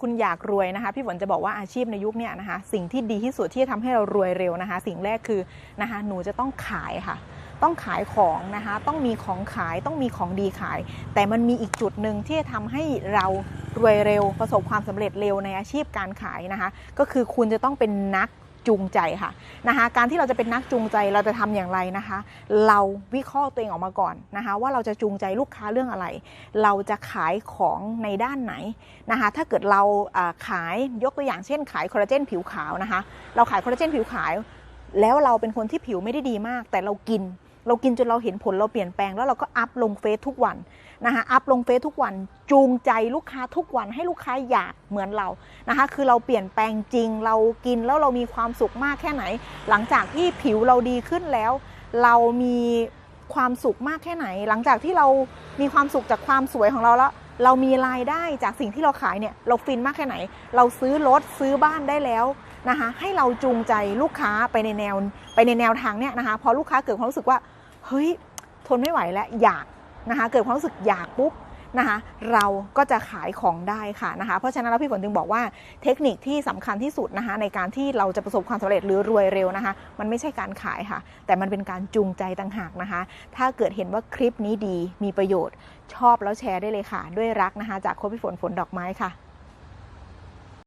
คุณอยากรวยนะคะ พี่ฝนจะบอกว่าอาชีพในยุคนี้นะคะ สิ่งที่ดีที่สุดที่จะทำให้เรารวยเร็วนะคะ สิ่งแรกคือนะคะ หนูจะต้องขายค่ะ ต้องขายของนะคะ ต้องมีของขายต้องมีของดีขาย แต่มันมีอีกจุดหนึ่งที่จะทำให้เรารวยเร็ว ประสบความสำเร็จเร็วในอาชีพการขายนะคะ ก็คือคุณจะต้องเป็นนัก จูงใจค่ะนะคะการที่เราจะเป็นนักจูงใจเราจะทำอย่างไรนะคะ เราวิเคราะห์ตัวเองออกมาก่อนนะคะว่าเราจะจูงใจลูกค้าเรื่องอะไร เราจะขายของในด้านไหนนะคะถ้าเกิดเราอ่าขายยกตัวอย่างเช่น ขายคอลลาเจนผิวขาวนะคะเราขายคอลลาเจนผิวขาวแล้วเราเป็นคนที่ผิวไม่ได้ดีมาก แต่เรากิน เรากินจนเราเห็นผลเราเปลี่ยนแปลงแล้วเราก็อัพลงเฟซทุกวันนะคะอัพลงเฟซทุกวันจูงใจลูกค้าทุกวันให้ลูกค้าอยากเหมือนเรานะคะคือเราเปลี่ยนแปลงจริงเรากินแล้วเรามีความสุขมากแค่ไหน หลังจากที่ผิวเราดีขึ้นแล้ว เรามีความสุขมากแค่ไหน หลังจากที่เรามีความสุขจากความสวยของเราแล้วเรามีรายได้จากสิ่งที่เราขายเนี่ยเราฟินมากแค่ไหน เราซื้อรถซื้อบ้านได้แล้ว นะคะให้เราจูงใจลูกค้าไปในแนวไปในแนวทางเนี่ยนะคะพอลูกค้าเกิดความรู้สึกว่าเฮ้ยทนไม่ไหวแล้วอยากนะคะเกิดความรู้สึกอยากปุ๊บนะคะเราก็จะขายของได้ค่ะนะคะเพราะฉะนั้นแล้วพี่ฝนจึงบอกว่าเทคนิคที่สำคัญที่สุดนะคะในการที่เราจะประสบความสำเร็จหรือรวยเร็วนะคะ มันไม่ใช่การขายค่ะ แต่มันเป็นการจูงใจต่างหากนะคะ ถ้าเกิดเห็นว่าคลิปนี้ดีมีประโยชน์ ชอบแล้วแชร์ได้เลยค่ะ ด้วยรักนะคะ จากโค้ชพี่ฝนฝนดอกไม้ค่ะ